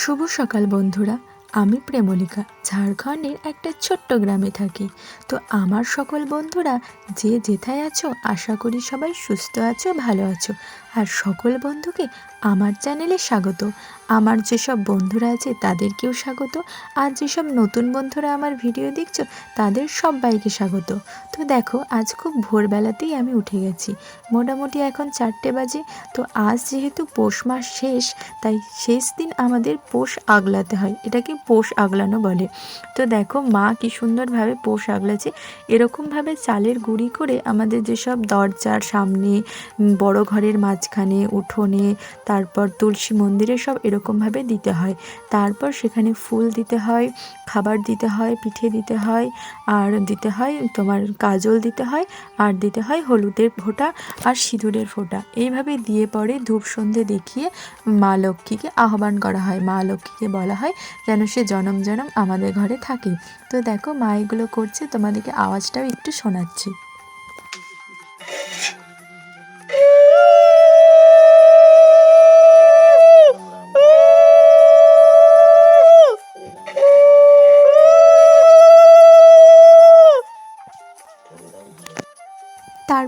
শুভ সকাল বন্ধুরা। আমি প্রেমলিকা। ঝাড়খণ্ডের একটা ছোট্ট গ্রামে থাকি। তো আমার সকল বন্ধুরা যে যেথায় আছো, আশা করি সবাই সুস্থ আছো, ভালো আছো। আর সকল বন্ধুকে আমার চ্যানেলে স্বাগত। আমার যেসব বন্ধুরা আছে তাদেরকেও স্বাগত। আর যেসব নতুন বন্ধুরা আমার ভিডিও দেখছ, তাদের সবাইকে স্বাগত। তো দেখো, আজ খুব ভোরবেলাতেই আমি উঠে গেছি। মোটামুটি এখন চারটে বাজে। তো আজ যেহেতু পৌষ মাস শেষ, তাই শেষ দিন আমাদের পোষ আগলাতে হয়। এটাকে পোষ আগলানো বলে। তো দেখো, মা কি সুন্দরভাবে পোষ আগলাছে এরকমভাবে চালের গুঁড়ি করে আমাদের যেসব দরজার সামনে বড় ঘরের মাঝখানে, উঠোনে, তারপর তুলসী মন্দিরে সব এরকমভাবে দিতে হয়। তারপর সেখানে ফুল দিতে হয়, খাবার দিতে হয়, পিঠে দিতে হয়, আর দিতে হয় তোমার কাজল দিতে হয়, আর দিতে হয় হলুদের ফোঁটা আর সিঁদুরের ফোঁটা। এইভাবে দিয়ে পরে ধূপ সন্ধে দেখিয়ে মা লক্ষ্মীকে আহ্বান করা হয়। মা লক্ষ্মীকে বলা হয় যেন সে জনম জনম আমাদের ঘরে থাকে। তো দেখো, মা এগুলো করছে, তোমাদেরকে আওয়াজটাও একটু শোনাচ্ছি।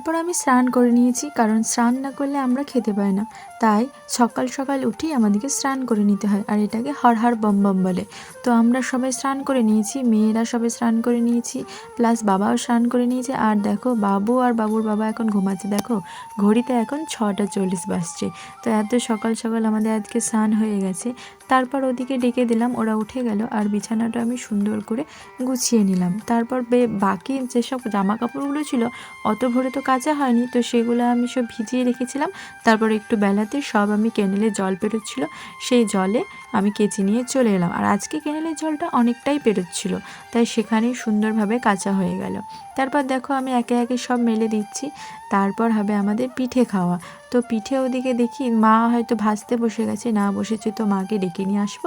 তারপর আমি স্নান করে নিয়েছি, কারণ স্নান না করলে আমরা খেতে পাই না। তাই সকাল সকাল উঠেই আমাদেরকে স্নান করে নিতে হয়, আর এটাকে হর হর বম বম বলে। তো আমরা সবাই স্নান করে নিয়েছি, মেয়েরা সবাই স্নান করে নিয়েছি প্লাস বাবাও স্নান করে নিয়েছে। আর দেখো, বাবু আর বাবুর বাবা এখন ঘুমাচ্ছে। দেখো, ঘড়িতে এখন ছটা চল্লিশ বাজছে। তো এত সকাল সকাল আমাদের আজকে স্নান হয়ে গেছে। তারপর ওদিকে ডেকে দিলাম, ওরা উঠে গেল, আর বিছানাটা আমি সুন্দর করে গুছিয়ে নিলাম। তারপর বাকি যেসব জামা কাপড়গুলো ছিল, অত ভরে তো কাচা হয়নি, তো সেগুলো আমি সব ভিজিয়ে রেখেছিলাম। তারপর একটু বেলাতে সব আমি কেনেলে জল পেরোচ্ছিল। সেই জলে আমি কেচি নিয়ে চলে এলাম। আর আজকে কেনেলের জলটা অনেকটাই পেরোচ্ছিল, তাই সেখানেই সুন্দরভাবে কাঁচা হয়ে গেল। তারপর দেখো আমি একে একে সব মেলে দিচ্ছি। তারপর হবে আমাদের পিঠে খাওয়া। তো পিঠে ওদিকে দেখি মা হয়তো ভাজতে বসে গেছে, না বসেছে তো মাকে ডেকে নিয়ে আসব।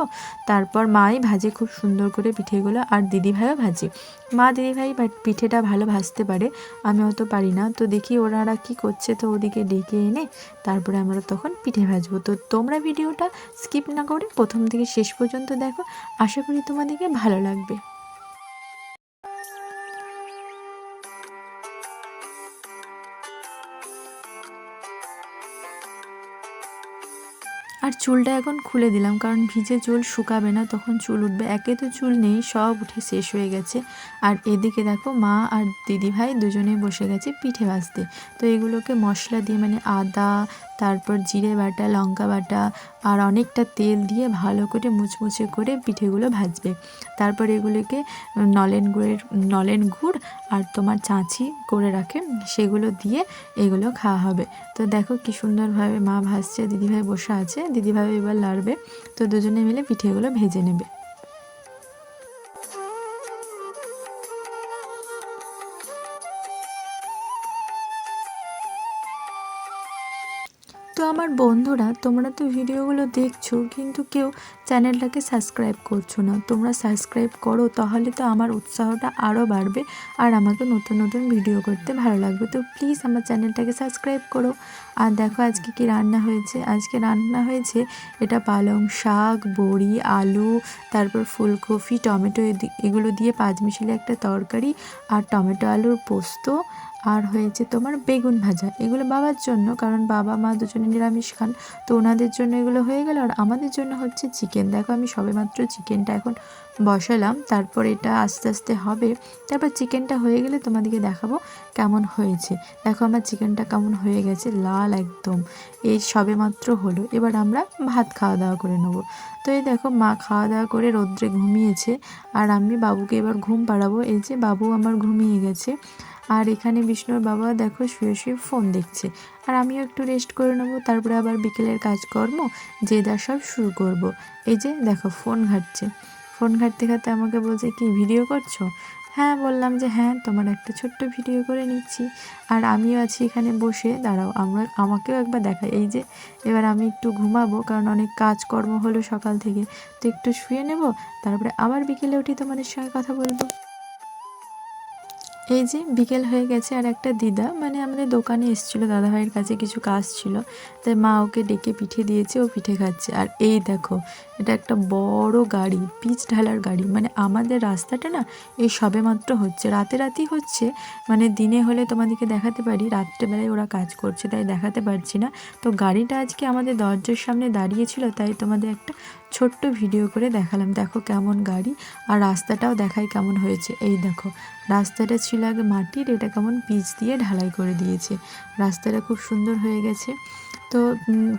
তারপর মাই ভাজে খুব সুন্দর করে পিঠেগুলো আর দিদিভাইও ভাজে। মা দিদিভাই পিঠেটা ভালো ভাজতে পারে, আমি অত পারি না। তো দেখি ওনারা কি করছে তো ওদিকে ডেকে এনে তারপরে আমরা তখন পিঠে ভাজবো। তো তোমরা ভিডিওটা স্কিপ না করে প্রথম থেকে শেষ পর্যন্ত দেখো। আশা করি তোমাদেরকে ভালো লাগবে। আর চুলটা এখন খুলে দিলাম, কারণ ভিজে চুল শুকাবে না, তখন চুল উঠবে। একে তো চুল নেই, সব উঠে শেষ হয়ে গেছে। আর এদিকে দেখো, মা আর দিদিভাই দুজনে বসে গেছে পিঠে ভাজতে। তো এগুলোকে মশলা দিয়ে মানে আদা তারপর জিরে বাটা, লঙ্কা বাটা আর অনেকটা তেল দিয়ে ভালো করে মুচমুচে করে পিঠেগুলো ভাজবে। তারপর এগুলোকে নলেন গুড়ের, নলেন গুড় আর তোমার চাঁচি করে রাখে, সেগুলো দিয়ে এগুলো খাওয়া হবে। তো দেখো কি সুন্দরভাবে মা ভাজছে দিদিভাই বসে আছে, দিদিভাই এবার লাড়বে। তো দুজনে মিলে পিঠেগুলো ভেজে নেবে। তো আমার বন্ধুরা, তোমরা তো ভিডিওগুলো দেখছ, কিন্তু কেউ চ্যানেলটাকে সাবস্ক্রাইব করছ না। তোমরা সাবস্ক্রাইব করো, তাহলে তো আমার উৎসাহটা আরও বাড়বে আর আমাকে নতুন নতুন ভিডিও করতে ভালো লাগবে। তো প্লিজ আমার চ্যানেলটাকে সাবস্ক্রাইব করো। আর দেখো আজকে কি রান্না হয়েছে? আজকে রান্না হয়েছে এটা পালং শাক, বড়ি, আলু, তারপর ফুলকপি, টমেটো এগুলো দিয়ে পাঁচ মিশালি একটা তরকারি আর টমেটো আলুর পোস্ত আর হয়েছে তোমার বেগুন ভাজা। এগুলো বাবার জন্য, কারণ বাবা, মা দুজনে নিরামিষ খান। তো ওনাদের জন্য এগুলো হয়ে গেল। আর আমাদের জন্য হচ্ছে চিকেন দেখো আমি সবেমাত্র চিকেনটা এখন বসালাম। তারপর এটা আস্তে আস্তে হবে। তারপর চিকেনটা হয়ে গেলে তোমাদেরকে দেখাবো কেমন হয়েছে। দেখো আমার চিকেনটা কেমন হয়ে গেছে, লাল একদম। এই সবেমাত্র হলো। এবার আমরা ভাত খাওয়া দাওয়া করে নেব। তো এই দেখো মা খাওয়া দাওয়া করে রোদ্রে ঘুমিয়েছে। আর আমি বাবুকে এবার ঘুম পাড়াবো। এই যে বাবু আমার ঘুমিয়ে গেছে। আর এখানে বিষ্ণুর বাবা দেখো শুয়ে শুয়ে ফোন দেখছে। আর আমিও একটু রেস্ট করে নেব, তারপরে আবার বিকেলের কাজকর্ম, যে দা সব শুরু করব। এই যে দেখো ফোন ঘাটছে। ফোন ঘাটতে ঘাটতে আমাকে বলছে, কি ভিডিও করছ? হ্যাঁ বললাম যে হ্যাঁ তোমার একটা ছোট্ট ভিডিও করে নিচ্ছি। আর আমিও আছি এখানে বসে, দাঁড়াও, আমরা, আমাকেও একবার দেখাই। এই যে, এবার আমি একটু ঘুমাবো, কারণ অনেক কাজকর্ম হলো সকাল থেকে। তো একটু শুয়ে নেব, তারপরে আবার বিকেলে উঠি তোমাদের সঙ্গে কথা বলব। এই যে বিকেল হয়ে গেছে আর একটা দিদা মানে আমাদের দোকানে এসেছিল, দাদাভাইয়ের কাছে কিছু কাজ ছিল, তাই মা ওকে ডেকে পিঠে দিয়েছে, ও পিঠে খাচ্ছে। আর এই দেখো, এটা একটা বড় গাড়ি, পিচ ঢালার গাড়ি মানে আমাদের রাস্তাটা না এই সবে মাত্র হচ্ছে। রাতে রাতেই হচ্ছে মানে দিনে হলে তোমাদেরকে দেখাতে পারি, রাত্রেবেলায় ওরা কাজ করছে, তাই দেখাতে পারছি না। তো গাড়িটা আজকে আমাদের দরজার সামনে দাঁড়িয়েছিল তাই তোমাদের একটা ছোট্ট ভিডিও করে দেখালাম। দেখো কেমন গাড়ি আর রাস্তাটাও দেখাই কেমন হয়েছে। এই দেখো, রাস্তাটা ছিল আগে মাটির, এটা কেমন পিচ দিয়ে ঢালাই করে দিয়েছে। রাস্তাটা খুব সুন্দর হয়ে গেছে। তো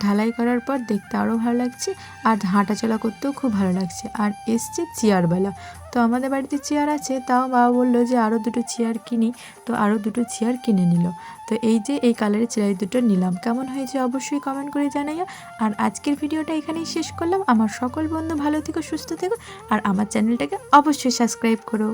ঢালাই করার পর দেখতে আরও ভালো লাগছে আর হাঁটাচলা করতেও খুব ভালো লাগছে। আর এসছে চেয়ারবেলা তো আমাদের বাড়িতে চেয়ার আছে, তাও বাবা বলল যে আরও দুটো চেয়ার কিনি। তো আরও দুটো চেয়ার কিনে নিল। তো এই যে এই কালারের চেয়ার দুটো নিলাম। কেমন হয়েছে অবশ্যই কমেন্ট করে জানাইও। আর আজকের ভিডিওটা এখানেই শেষ করলাম। আমার সকল বন্ধু ভালো থেকো, সুস্থ থেকো। আর আমার চ্যানেলটাকে অবশ্যই সাবস্ক্রাইব করো।